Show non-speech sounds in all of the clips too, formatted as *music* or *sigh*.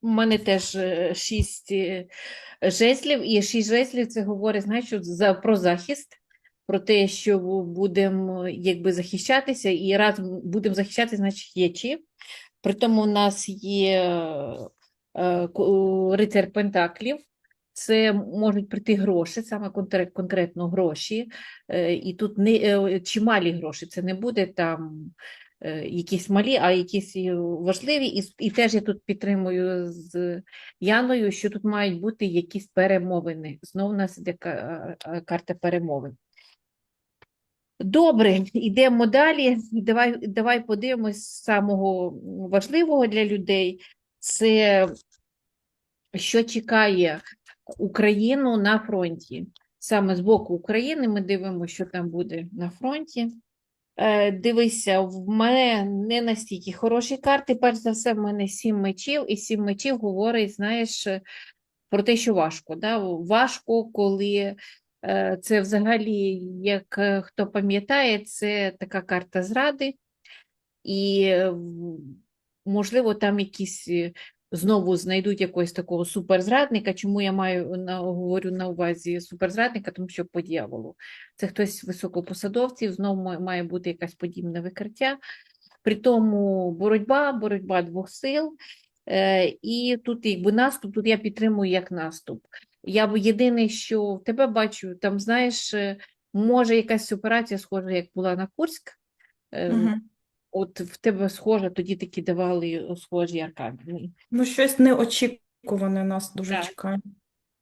У мене теж е, шість е, жезлів, і шість жезлів це говорить, знаєш, за, про захист, про те, що будемо якби захищатися, і раз будемо захищатися, значить є чим. При у нас є е, рицар Пентаклів. Це можуть прийти гроші, саме конкретно гроші, е, і тут не е, чималі гроші. Це не буде там е, якісь малі, а якісь важливі. І, і теж я тут підтримую з Яною, що тут мають бути якісь перемовини. Знову у нас іде е, карта перемовин. Добре, йдемо далі. Давай, давай подивимось самого важливого для людей. Це що чекає Україну на фронті. Саме з боку України ми дивимося, що там буде на фронті. Е, Дивися, в мене не настільки хороші карти. Перш за все, в мене сім мечів, і сім мечів говорить, знаєш, про те, що важко. Да? Важко, коли е, це взагалі, як е, хто пам'ятає, це така карта зради, і можливо там якісь знову знайдуть якогось такого суперзрадника. Чому я маю на говорю на увазі суперзрадника? Тому що по дьяволу. Це хтось з високопосадовців, знову має бути якась подібне викриття. При тому боротьба, боротьба двох сил. Е, І тут якби наступ, тут я підтримую як наступ. Я б єдине, що в тебе бачу, там, знаєш, е, може якась операція схожа, як була на Курськ. Мгм. От в тебе схоже, тоді такі давали схожі аркани. Ну, щось неочікуване нас дуже Так. чекає.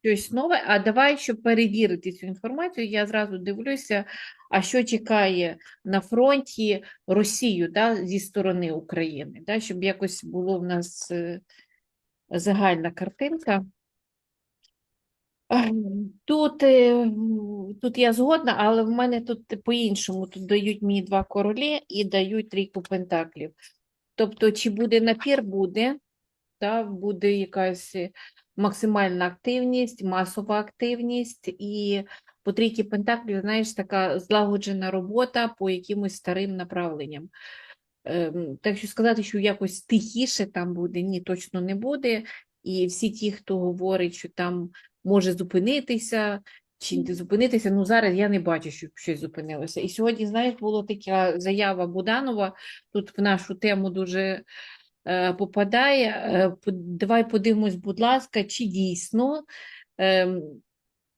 Щось нове. А давай, щоб перевірити цю інформацію, я зразу дивлюся, а що чекає на фронті Росію да, зі сторони України, да, щоб якось було в нас е, загальна картинка. Ах, Тут, е, тут я згодна, але в мене тут по-іншому. Тут дають мені два королі і дають трійку пентаклів. Тобто, чи буде напір, буде, та, буде якась максимальна активність, масова активність, і по трійки пентаклів, знаєш, така злагоджена робота по якимось старим направленням. Ем, Так що сказати, що якось тихіше там буде, ні, точно не буде. І всі ті, хто говорить, що там може зупинитися чи не зупинитися, ну зараз я не бачу, щоб щось зупинилося. І сьогодні, знаєш, була така заява Буданова, тут в нашу тему дуже е, попадає. Е, Давай подивимось, будь ласка, чи дійсно ем,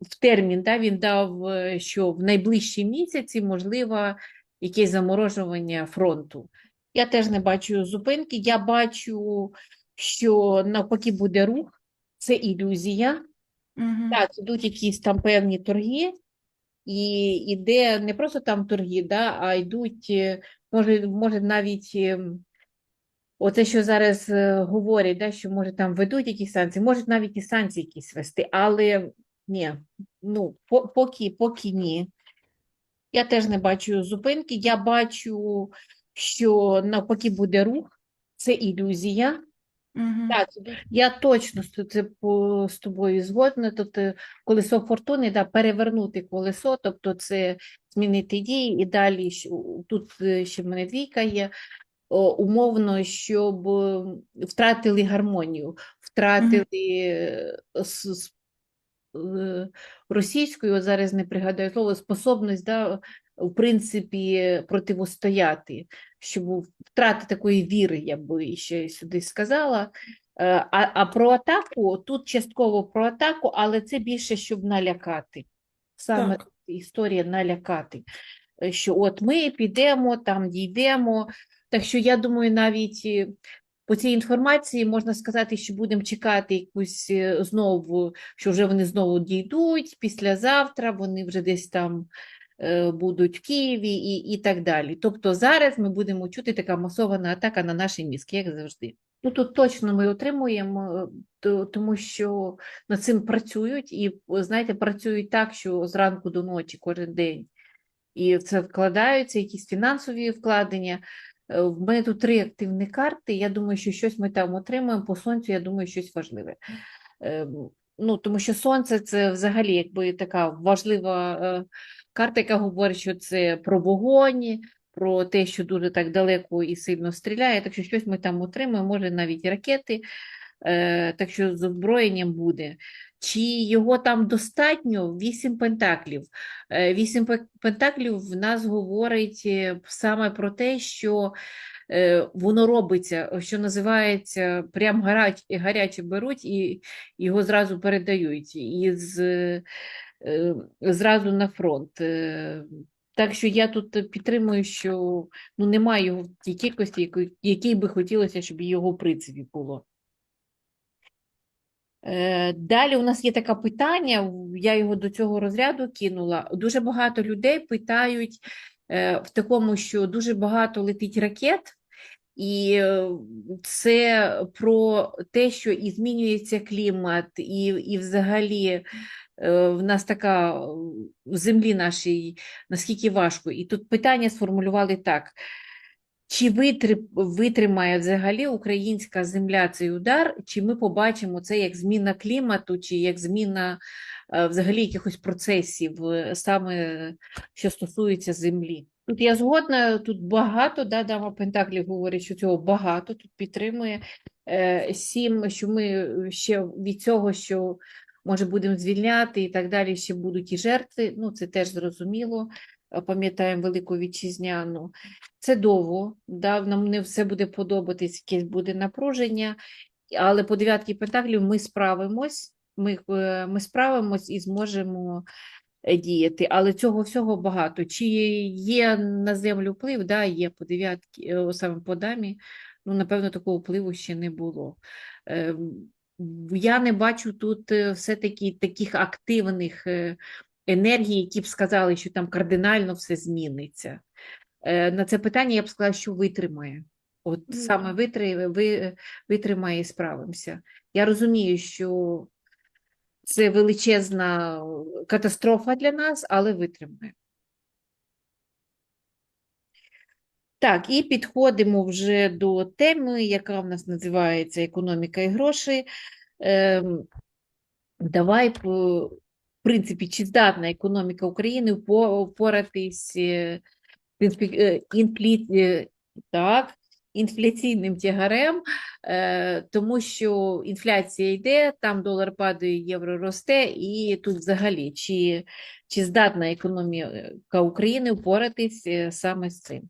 в термін да, він дав, е, що в найближчі місяці можливо якесь заморожування фронту. Я теж не бачу зупинки. Я бачу, що навпаки буде рух, це ілюзія. Мгм. Так, ідуть якісь там певні торги, і іде не просто там торги, да, а йдуть, е, може, може навіть ем, оце, що зараз е, говорять, да, що може там ведуть якісь санкції, можуть навіть і санкції якісь вести, але ні, ну, по- поки, поки ні. Я теж не бачу зупинки, я бачу, що навпаки буде рух, це ілюзія. Так, я точно з це з тобою згодна. Тобто колесо фортуни, да, перевернути колесо, тобто це змінити дії. І далі тут е, ще в мене двійка є. Умовно, щоб е, втратили гармонію, втратили с- е, російською, от зараз не пригадаю слово, способність, да, в принципі, противостояти, щоб втрати такої віри, я би ще сюди сказала. Е, А, а про атаку, тут частково про атаку, але це більше, щоб налякати. Саме Так. історія налякати. Е, Що от ми підемо, там дійдемо. Так що я думаю, навіть е, по цій інформації можна сказати, що будемо чекати якусь знову, що вже вони знову дійдуть, післязавтра вони вже десь там будуть в Києві і, і так далі. Тобто зараз ми будемо чути така масована атака на наші мізки, як завжди. Ну тут точно ми отримуємо, е, то- тому що над цим працюють і, знаєте, працюють так, що зранку до ночі кожен день. І в це вкладаються якісь фінансові вкладення. Е, В мене тут три активні карти. Я думаю, що щось ми там отримаємо. По сонцю, я думаю, щось важливе. Ем, Ну, тому що сонце це взагалі якби така важлива е, карта, яка говорить, що це про вогонь, про те, що дуже так далеко і сильно стріляє. Так що щось ми там отримаємо, може навіть ракети. е, так що з озброєнням буде. Чи його там достатньо? Вісім пентаклів. Е, Вісім пе- пентаклів в нас говорить е, саме про те, що воно робиться, що називається, прям гаряч, гаряче беруть і його зразу передають і з, зразу на фронт. Е, Так що я тут підтримую, що ну, немає його в тій кількості, якій би хотілося, щоб його в принципі було. Е, Далі у нас є таке питання, я його до цього розряду кинула. Дуже багато людей питають е, в такому, що дуже багато летить ракет, і е, це про те, що і змінюється клімат, і, і взагалі е, в нас така е, в землі нашій наскільки важко. І тут питання сформулювали так. Чи витримає взагалі українська земля цей удар, чи ми побачимо це як зміна клімату, чи як зміна е, взагалі якихось процесів, е, саме що стосується землі? Тут я згодна, тут багато, да, дама Пентаклів говорить, що цього багато, тут підтримує е, сім, що ми ще від цього, що може будемо звільняти і так далі, ще будуть і жертви, ну це теж зрозуміло, Е, пам'ятаємо Велику Вітчизняну. Це довго, да, нам не все буде подобатись, якесь буде напруження, але по дев'ятки пентаклів ми справимось, ми, е, ми справимось і зможемо е, діяти. Але цього всього багато. Чи є на землю вплив? Да, є по дев'ятки, саме по дамі. Ну, напевно, такого впливу ще не було. Я не бачу тут е, все-таки таких активних е, енергій, які б сказали, що там кардинально все зміниться. Е, На це питання я б сказала, що витримає. От Ну, саме витри, ви, витримає і справимося. Я розумію, що це величезна катастрофа для нас, але витримає. Так, і підходимо вже до теми, яка в нас називається економіка і гроші. Ем, давай, по- в принципі, чи здатна економіка України впоратись е, е, інфлі- е, так, інфляційним тягарем, е, тому що інфляція йде, там долар падає, євро росте, і тут взагалі, чи, чи здатна економіка України впоратись саме з цим?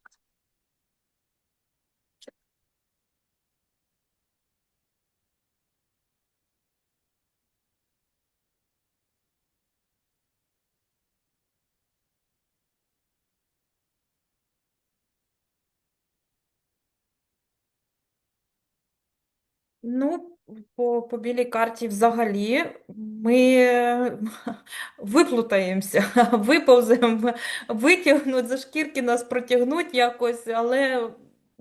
Ну, по, по білій карті взагалі ми *laughs* виплутаємося, *laughs* виповземо, витягнуть за шкірки, нас протягнуть якось, але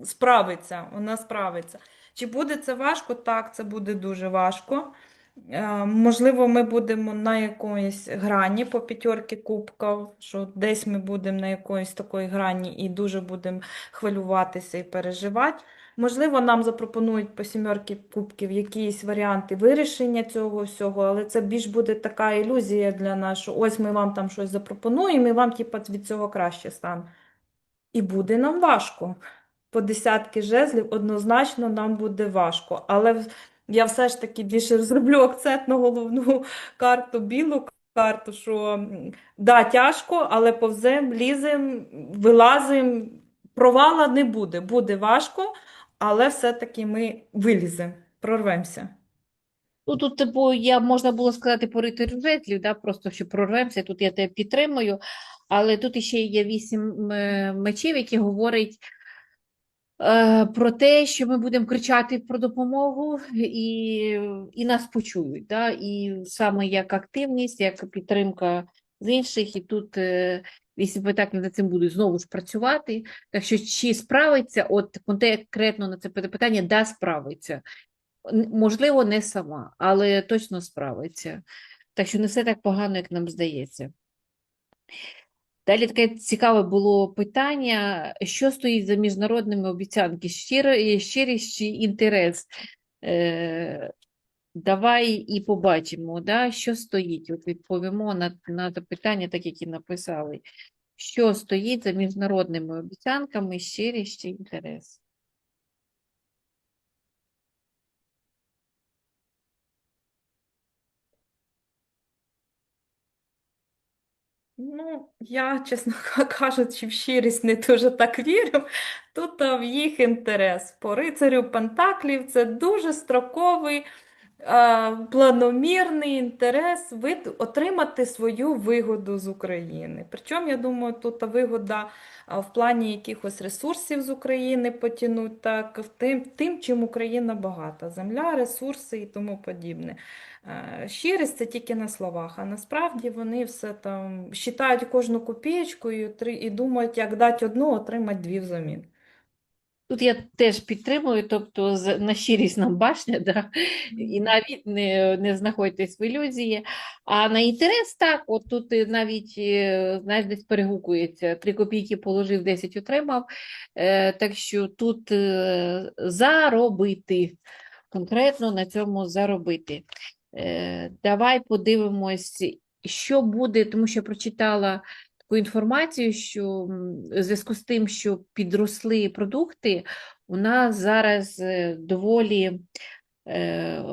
справиться, вона справиться. Чи буде це важко? Так, це буде дуже важко. Е, Можливо, ми будемо на якоїсь грані по п'ятерки кубків, що десь ми будемо на якоїсь такої грані і дуже будемо хвилюватися і переживати. Можливо, нам запропонують по сімерки кубків якісь варіанти вирішення цього всього, але це більш буде така ілюзія для нас, що ось ми вам там щось запропонуємо, і вам типу, від цього краще стане. І буде нам важко. По десятки жезлів однозначно нам буде важко. Але я все ж таки більше зроблю акцент на головну карту, білу карту, що да, тяжко, але повзем, лізем, вилазим. Провала не буде. Буде важко, але все-таки ми виліземо, прорвемося. Ну, тут, типу, я можна було сказати по рицарю да, просто що прорвемося, тут я тебе підтримую, але тут іще є вісім е, мечів, які говорять е, про те, що ми будемо кричати про допомогу і, і нас почують. Да? І саме як активність, як підтримка з інших, і тут е, вісім питань над цим будуть знову ж працювати. Так що чи справиться, от конкретно на це питання, да, справиться. Можливо, не сама, але точно справиться. Так що не все так погано, як нам здається. Далі таке цікаве було питання, що стоїть за міжнародними обіцянки, щиро, щирість чи інтерес? Е, Давай і побачимо, да, що стоїть. От відповімо на на питання, так як і написали, що стоїть за міжнародними обіцянками щирість чи інтерес. Ну, я, чесно *laughs* кажучи, в щирість не дуже так вірю. Тут в їх інтерес. По рицарю Пентаклів це дуже строковий планомірний інтерес вид- отримати свою вигоду з України. Причому, я думаю, тут вигода в плані якихось ресурсів з України потягнуть так, тим, тим, чим Україна багата. Земля, ресурси і тому подібне. Е, Щирість це тільки на словах, а насправді вони все там считають кожну копієчку і думають, як дати одну, отримати дві взамін. Тут я теж підтримую, тобто на щирість нам башня, да? і навіть не, не знаходьтесь в ілюзії. А на інтерес так, от тут навіть е, знаєш, десь перегукується. Три копійки положив, 10 отримав. Е, так що тут е, заробити, конкретно на цьому заробити. Е, давай подивимось, що буде, тому що прочитала таку інформацію, що в зв'язку з тим, що підросли продукти, у нас зараз е, доволі е,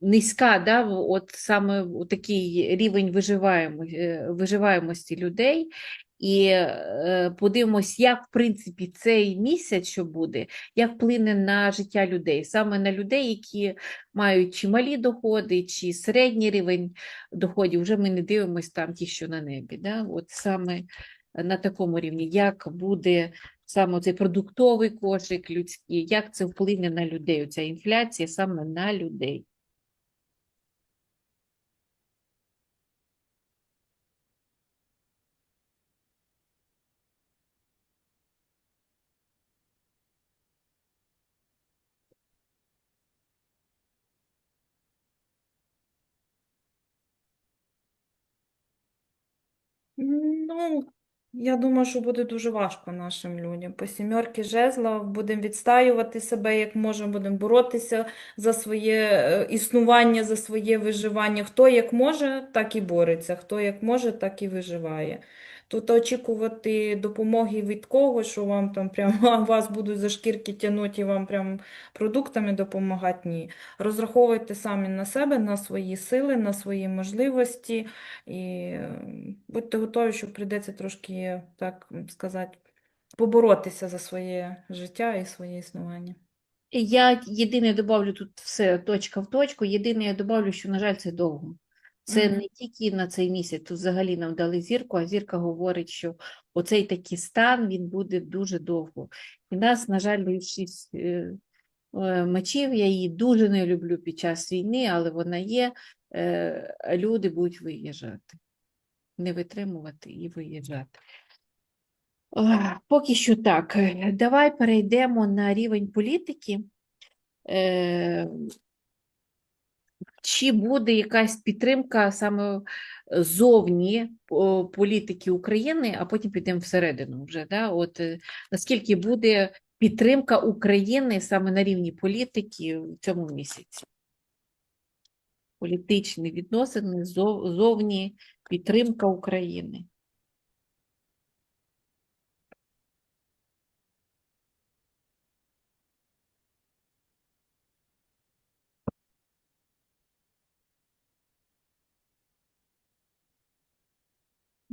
низька, да, от саме такий рівень виживаємо, е, виживаємості людей. І е, подивимось, як в принципі цей місяць, що буде, як вплине на життя людей, саме на людей, які мають чи малі доходи, чи середній рівень доходів. Вже ми не дивимося там ті, що на небі. Да? От саме на такому рівні, як буде саме цей продуктовий кошик людський, як це вплине на людей, ця інфляція саме на людей. Ну, я думаю, що буде дуже важко нашим людям. По сімерки жезла будемо відстаювати себе як можемо, будемо боротися за своє е, існування, за своє виживання. Хто як може, так і бореться, хто як може, так і виживає. Тут очікувати допомоги від когось, що вам там прямо *laughs* вас будуть за шкірки тягнути і вам прям продуктами допомагати, ні. Розраховуйте самі на себе, на свої сили, на свої можливості. І е, будьте готові, що прийдеться трошки, так сказати, поборотися за своє життя і своє існування. Я єдине добавлю тут все точка в точку. Єдине я добавлю, що, на жаль, це довго. Це не тільки на цей місяць, тут взагалі нам дали зірку, а зірка говорить, що оцей такий стан він буде дуже довго. І нас, на жаль, більшість е, е, мечів, я її дуже не люблю під час війни, але вона є. е, Люди будуть виїжджати, не витримувати і виїжджати. Поки що так. Давай перейдемо на рівень політики. Е, Чи буде якась підтримка саме зовні політики України, а потім підемо всередину вже. Да? От, е, наскільки буде підтримка України саме на рівні політики в цьому місяці? Політичні відносини, зов- зовні підтримка України.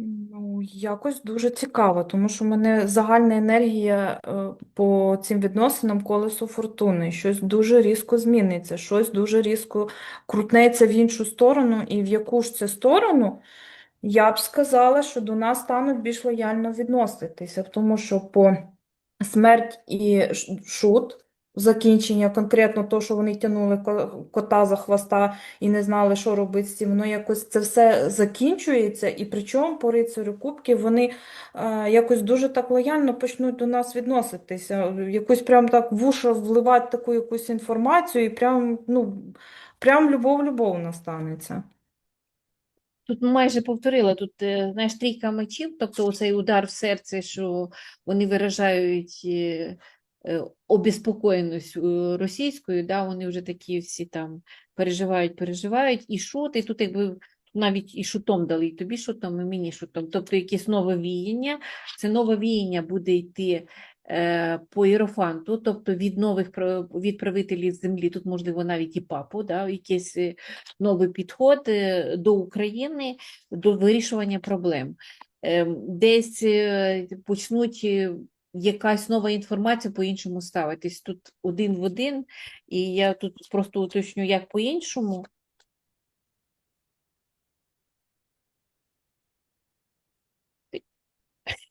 Ну, якось дуже цікаво, тому що в мене загальна енергія е, по цим відносинам колесо фортуни. Щось дуже різко зміниться, щось дуже різко крутнеться в іншу сторону, і в яку ж це сторону, я б сказала, що до нас стануть більш лояльно відноситися, тому що по смерть і шут, закінчення, конкретно то, що вони тягнули кота за хвоста і не знали, що робити з цим, воно якось це все закінчується, і причому по рицарю кубків вони е, якось дуже так лояльно почнуть до нас відноситися, якось прям так в уші вливати таку якусь інформацію, і прям, ну, прям любов-любов настанеться. Тут майже повторила, тут, е, знаєш, трійка мечів, тобто оцей удар в серце, що вони виражають е, обеспокоєність е, російською, да, вони вже такі всі там переживають, переживають, і шут, і тут якби навіть і шутом дали, і тобі шутом, і мені шутом, тобто якесь нове віяння, це нове віяння буде йти е, по іерофанту, тобто від нових від правителів землі, тут можливо навіть і папу, да, якийсь е, новий підход е, до України, до вирішування проблем. Ем, Десь е, почнуть е, якась нова інформація по-іншому ставитись. Тут один в один, і я тут просто уточню, як по-іншому.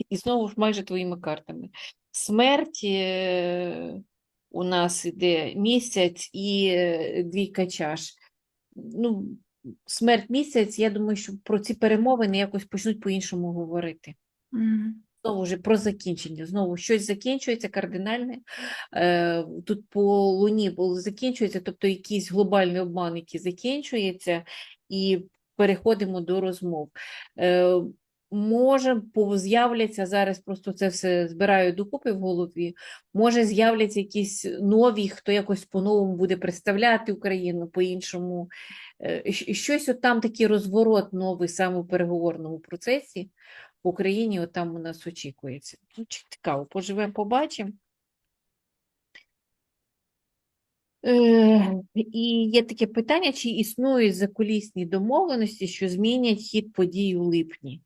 І знову ж майже твоїми картами. Смерть е, у нас іде місяць і е, двійка чаш. Ну, смерть місяць, я думаю, що про ці перемовини якось почнуть по-іншому говорити. Мгм. Знову ж про закінчення. Знову щось закінчується кардинальне. Е, Тут по Луні закінчується, тобто якийсь глобальний обман, який закінчується, і переходимо до розмов. Е, Може, з'являться зараз, просто це все збираю докупи в голові. Може, з'являться якісь нові, хто якось по-новому буде представляти Україну по-іншому. Е, Щось от там такий розворот новий саме у переговорному процесі в Україні от там у нас очікується. Ну, цікаво, поживемо, побачимо. Е, і є таке питання, чи існують закулісні домовленості, що змінять хід подій у липні?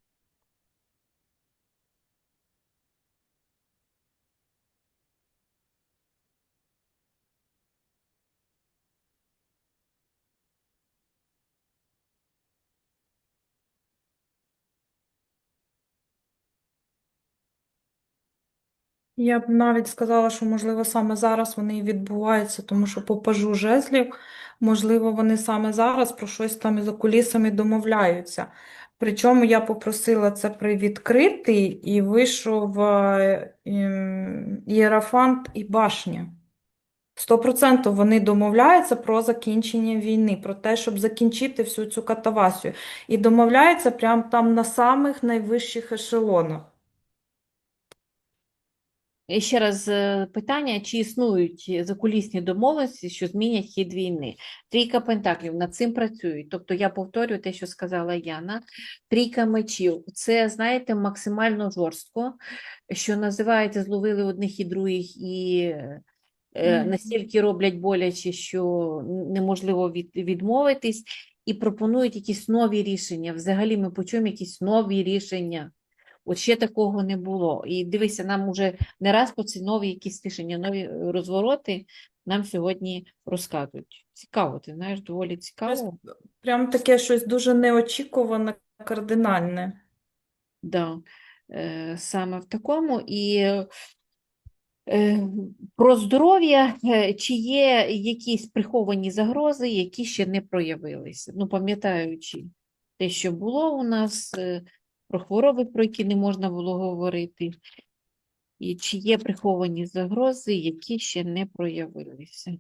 Я б навіть сказала, що можливо саме зараз вони і відбуваються, тому що по пажу жезлів, можливо, вони саме зараз про щось там із кулісами домовляються. Причому я попросила це при відкритий і вийшов е, ем, і башня. Сто процентів вони домовляються про закінчення війни, про те, щоб закінчити всю цю катавасію. І домовляються прямо там на самих найвищих ешелонах. І ще раз е, питання, чи існують закулісні домовленості, що змінять хід війни? Трійка пентаклів над цим працюють. Тобто я повторюю те, що сказала Яна. Трійка мечів це, знаєте, максимально жорстко, що називається, зловили одних і других і е, настільки роблять боляче, що неможливо від, відмовитись, і пропонують якісь нові рішення. Взагалі ми почуємо якісь нові рішення. От ще такого не було. І дивися, нам уже не раз по ці нові якісь рішення, нові е, розвороти нам сьогодні розказують. Цікаво, ти знаєш, доволі цікаво. Прям таке щось дуже неочікуване, кардинальне. Да. Е, саме в такому. І е, про здоров'я, чи є якісь приховані загрози, які ще не проявилися. Ну, пам'ятаючи те, що було у нас, про хвороби, про які не можна було говорити, і чи є приховані загрози, які ще не проявилися.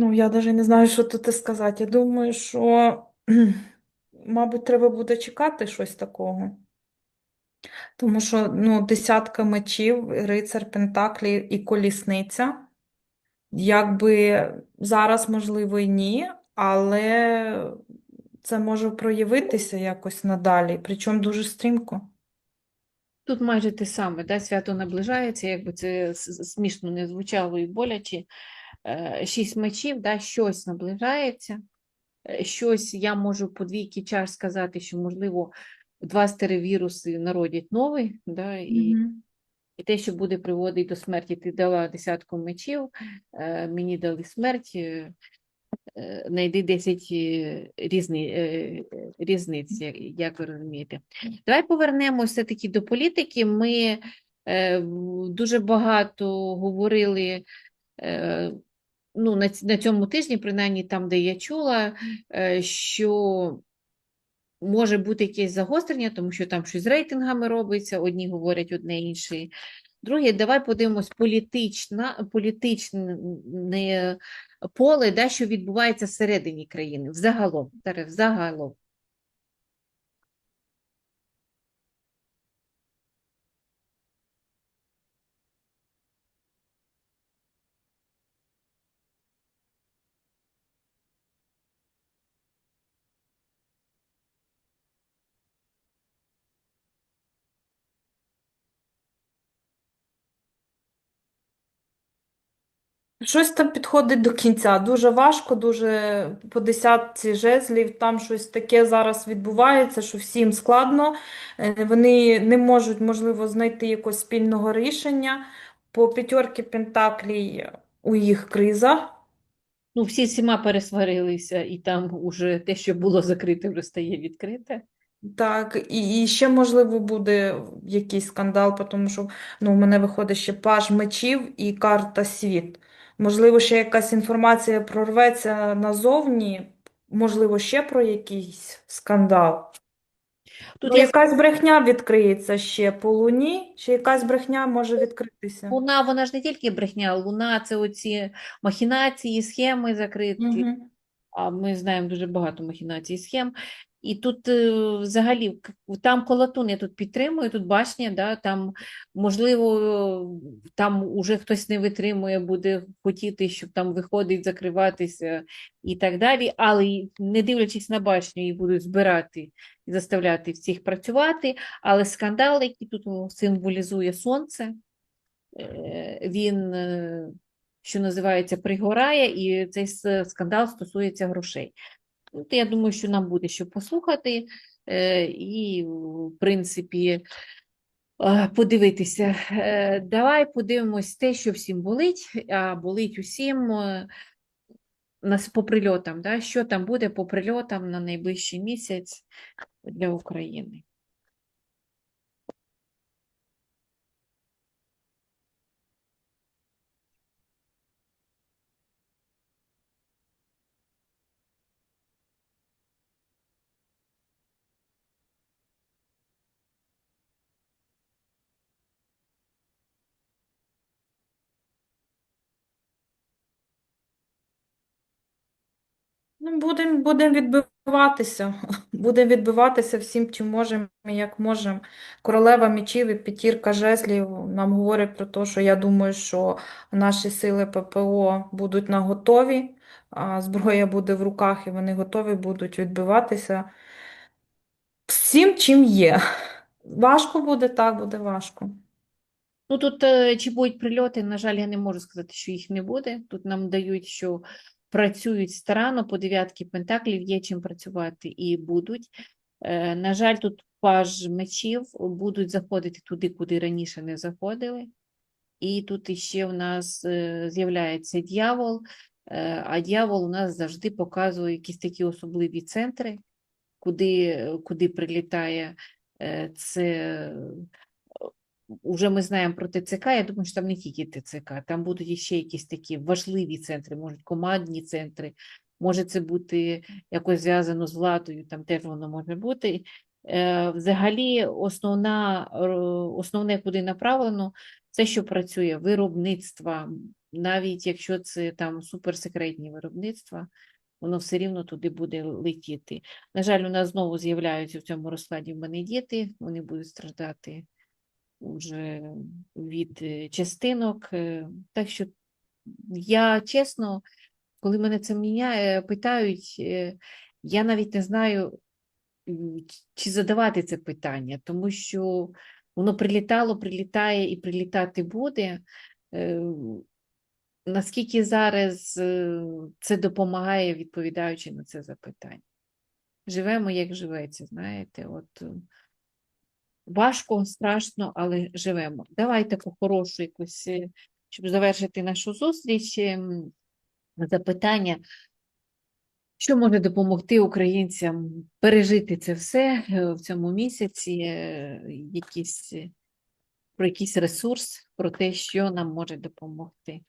Ну, я навіть не знаю, що тут і сказати. Я думаю, що, *clears throat* мабуть, треба буде чекати щось такого. Тому що, ну, десятка мечів, рицар Пентаклі і колісниця. Якби зараз, можливо, і ні, але це може проявитися якось надалі, причому дуже стрімко. Тут майже те саме, да? Свято наближається, якби це смішно не звучало і боляче. Е, Шість мечів, да? щось наближається, е, щось я можу по двійки чаш сказати, що, можливо, два стеревіруси народять новий, да? і, Мгм. і те, що буде приводити до смерті, ти дала десятку мечів, е, мені дали смерть, знайди 10 е, різни, різниць, як, ви розумієте. Давай повернемося все-таки до політики. Ми дуже багато говорили ну, на, на цьому тижні, принаймні там, де я чула, е, що може бути якесь загострення, тому що там щось з рейтингами робиться, одні говорять одне інше. Друге, давай подивимось політична, політичне поле, да, що відбувається всередині країни, взагалом. Взагалом. Щось там підходить до кінця. Дуже важко, дуже по десятці жезлів. Там щось таке зараз відбувається, що всім складно. Е, Вони не можуть, можливо, знайти якогось спільного рішення. По п'ятерки Пентаклій у їх криза. Ну, всі з всіма пересварилися, і там уже те, що було закрите, вже стає відкрите. Так, і, і ще, можливо, буде якийсь скандал, тому що ну, у мене виходить ще паж мечів і карта світ. Можливо, ще якась інформація прорветься назовні, можливо, ще про якийсь скандал. Тут Ну, я якась брехня відкриється ще по луні, чи якась брехня може відкритися. Луна, вона ж не тільки брехня, Луна це оці махінації, схеми закриті. Мгм. А ми знаємо дуже багато махінацій і схем. І тут е, взагалі там колотун я тут підтримую, тут башня, да, там можливо там уже хтось не витримує, буде хотіти, щоб там виходить, закриватися і так далі. Але не дивлячись на башню, її будуть збирати і заставляти всіх працювати. Але скандал, який тут символізує сонце, е, він, е, що називається, пригорає, і цей скандал стосується грошей. То я думаю, що нам буде що послухати е, і, в принципі, е, подивитися. Е, Давай подивимось те, що всім болить, а болить усім нас по прильотам, да? Що там буде по прильотам на найближчий місяць для України. Ну, будемо будем відбиватися. Будемо відбиватися всім, чим можемо, як можемо. Королева мечів і п'ятірка жезлів нам говорять про те, що я думаю, що наші сили ППО будуть наготові, а зброя буде в руках, і вони готові будуть відбиватися всім, чим є. Важко буде, так, буде важко. Ну тут е, чи будуть прильоти, на жаль, я не можу сказати, що їх не буде. Тут нам дають, що працюють старанно, по дев'ятки пентаклів є чим працювати і будуть. Е, На жаль, тут паж мечів будуть заходити туди, куди раніше не заходили. І тут іще в нас е, з'являється дьявол, е, а дьявол у нас завжди показує якісь такі особливі центри, куди, куди прилітає це. Уже ми знаємо про ТЦК, я думаю, що там не тільки ТЦК, там будуть іще якісь такі важливі центри, можуть командні центри, може це бути якось зв'язано з владою, там теж воно може бути. Е, Взагалі, основна, основне, куди направлено, це що працює виробництва, навіть якщо це там суперсекретні виробництва, воно все рівно туди буде летіти. На жаль, у нас знову з'являються в цьому розкладі в мене діти, вони будуть страждати уже від е, частинок. е, Так що я чесно, коли мене це міняє, питають, е, я навіть не знаю, чи задавати це питання, тому що воно прилітало, прилітає і прилітати буде. Наскільки зараз це допомагає, відповідаючи на це запитання? Живемо, як живеться, знаєте, от. Важко, страшно, але живемо. Давай таку хорошу якусь, е, щоб завершити нашу зустріч, ем, запитання, що може допомогти українцям пережити це все е, в цьому місяці, е, якісь, про якийсь ресурс, про те, що нам може допомогти.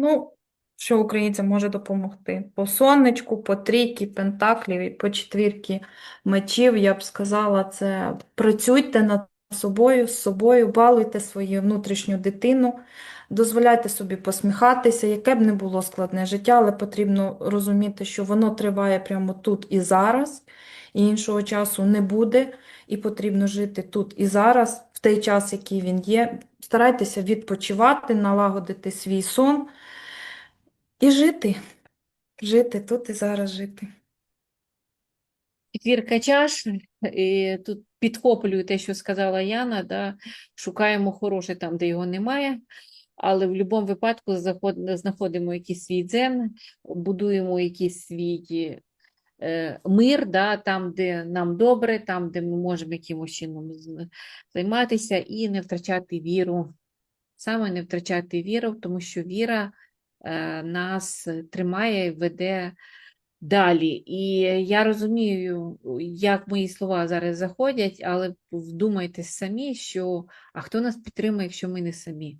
Ну, що українцям може допомогти? По сонечку, по трійки пентаклів і по четвірки мечів, я б сказала, це працюйте над собою, з собою, балуйте свою внутрішню дитину, дозволяйте собі посміхатися, яке б не було складне життя, але потрібно розуміти, що воно триває прямо тут і зараз, і іншого часу не буде, і потрібно жити тут і зараз, в той час, який він є. Старайтеся відпочивати, налагодити свій сон і жити. Жити тут і зараз жити. Четвірка чаш, і тут підхоплюю те, що сказала Яна, да, шукаємо хороше там, де його немає, але в будь-якому випадку знаходимо якийсь свій дзен, будуємо якийсь свій мир, да, там, де нам добре, там, де ми можемо якимось чином займатися, і не втрачати віру. Саме не втрачати віру, тому що віра е, нас тримає і веде далі. І я розумію, як мої слова зараз заходять, але вдумайтесь самі, що а хто нас підтримує, якщо ми не самі?